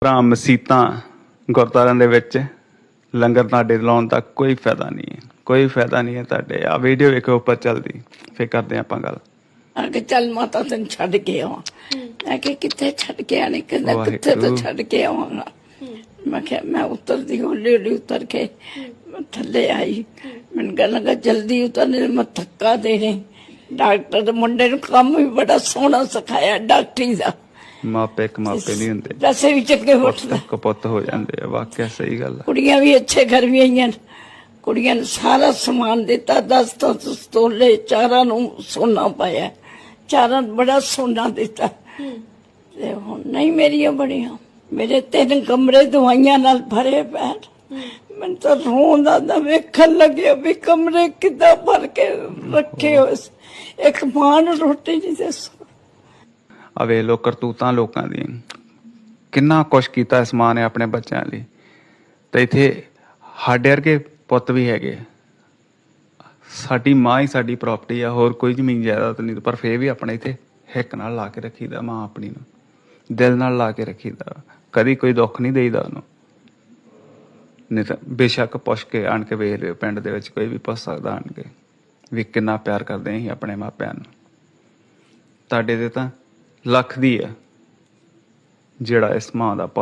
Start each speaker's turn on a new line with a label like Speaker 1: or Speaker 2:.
Speaker 1: ਭਰਾ ਮਸੀਤਾਂ ਗੁਰਦੁਆਰਿਆਂ ਦੇ ਵਿੱਚ ਲੰਗਰ ਤੁਹਾਡੇ ਲਾਉਣ ਦਾ ਕੋਈ ਫਾਇਦਾ ਨਹੀਂ ਹੈ। ਕੋਈ ਫਾਇਦਾ ਨਹੀਂ ਹੈ ਤੁਹਾਡੇ। ਆ ਵੀਡੀਓ ਵੇਖੋ ਉੱਪਰ ਚੱਲਦੀ। ਫੇਰ ਕਰਦੇ ਆਪਾਂ ਗੱਲ।
Speaker 2: ਆ ਕੇ ਚੱਲ ਮਾਤਾ ਤੈਨੂੰ ਛੱਡ ਕੇ ਆਵਾਂ। ਮੈਂ ਕਿ ਕਿੱਥੇ ਛੱਡ ਕੇ ਆਣੀ ਕਹਿੰਦਾ ਕਿੱਥੇ ਤਾਂ। ਛੱਡ ਕੇ ਆਵਾਂਗਾ। ਮੈਂ ਕਿਹਾ ਮੈਂ ਉਤਰਦੀ ਹੌਲੀ ਹੌਲੀ ਉਤਰ ਕੇ ਥੱਲੇ ਆਈ। ਮੈਨੂੰ ਕਹਿਣ ਲੱਗਾ ਜਲਦੀ ਉਤਰ ਨਹੀਂ ਮੈਂ ਥੱਕਾ ਦੇਣੇ। ਡਾਕਟਰ ਦੇ ਮੁੰਡੇ ਨੂੰ ਕੰਮ ਵੀ ਬੜਾ ਸੋਹਣਾ ਸਿਖਾਇਆ ਡਾਕਟਰੀ ਦਾ।
Speaker 1: ਮਾਪੇ ਇੱਕ ਮਾਪੇ ਨਹੀਂ ਹੁੰਦੇ।
Speaker 2: ਪੈਸੇ ਵੀ ਚੱਕੇ ਉੱਠਦਾ
Speaker 1: ਪੁੱਤ ਕਪੁੱਤ ਹੋ ਜਾਂਦੇ ਆ ਵਾਕਿਆ ਸਹੀ ਗੱਲ ਆ।
Speaker 2: ਕੁੜੀਆਂ ਵੀ ਅੱਛੇ ਘਰ ਵੀ ਆਈਆਂ। ਕੁੜੀਆਂ ਨੂੰ ਸਾਰਾ ਸਮਾਨ ਦਿੱਤਾ ਦਸ ਦਸ ਤੋਲੇ ਚਾਰਾਂ ਨੂੰ ਸੋਨਾ ਪਾਇਆ। ਚਾਰਾਂ ਨੂੰ ਬੜਾ ਸੋਨਾ ਦਿੱਤਾ। ਤੇ ਹੁਣ ਨਹੀਂ ਮੇਰੀਆਂ ਬੜੀਆਂ ਮੇਰੇ ਤਿੰਨ ਕਮਰੇ ਦਵਾਈਆਂ ਨਾਲ ਭਰੇ ਪੈਣ। ਮੈਨੂੰ ਤਾਂ ਰੋਣ ਦਾ ਵੇਖਣ ਲੱਗਿਆ ਵੀ ਕਮਰੇ ਕਿੱਦਾਂ ਭਰ ਕੇ ਰੱਖੇ ਹੋਏ। ਇੱਕ ਮਾਂ ਨੂੰ ਰੋਟੀ ਨਹੀਂ ਦੇ
Speaker 1: ਆ ਵੇ ਲੋ ਕਰਤੂਤਾਂ ਲੋਕਾਂ ਦੀ ਕਿੰਨਾ ਕੁਛ ਕੀਤਾ ਇਸ ਮਾਂ ਨੇ ਆਪਣੇ ਬੱਚਿਆਂ ਲਈ। ਤੇ ਇਥੇ ਸਾਡੇ ਵਰਗੇ ਪੁੱਤ ਵੀ ਹੈਗੇ ਸਾਡੀ ਮਾਂ ਹੀ ਸਾਡੀ ਪ੍ਰਾਪਰਟੀ ਆ, ਹੋਰ ਕੋਈ ਜ਼ਮੀਨ ਜਾਇਦਾਦ ਨਹੀਂ, ਪਰ ਫੇਰ ਵੀ ਆਪਣੇ ਇਥੇ ਹਿੱਕ ਨਾਲ ਲਾ ਕੇ ਰੱਖੀਦਾ ਮਾਂ ਆਪਣੀ ਨੂੰ। ਦਿਲ ਨਾਲ ਲਾ ਕੇ ਰੱਖੀਦਾ। ਕਦੀ ਕੋਈ ਦੁੱਖ ਨਹੀਂ ਦੇਈਦਾ ਉਹਨੂੰ। ਨਹੀਂ ਤਾਂ ਬੇਸ਼ੱਕ ਪੁੱਛ ਕੇ ਆਣ ਕੇ ਵੇਖ ਲਿਓ, ਪਿੰਡ ਦੇ ਵਿੱਚ ਕੋਈ ਵੀ ਪੁੱਛ ਸਕਦਾ ਆਣ ਕੇ, ਵੀ ਕਿੰਨਾ ਪਿਆਰ ਕਰਦੇ ਅਸੀਂ ਆਪਣੇ ਮਾਪਿਆਂ ਨੂੰ। ਤੁਹਾਡੇ ਦੇ ਤਾਂ ਲੱਖ ਦੀ ਹੈ ਜਿਹੜਾ ਇਸ ਮਾਂ ਦਾ ਪੁੱਤ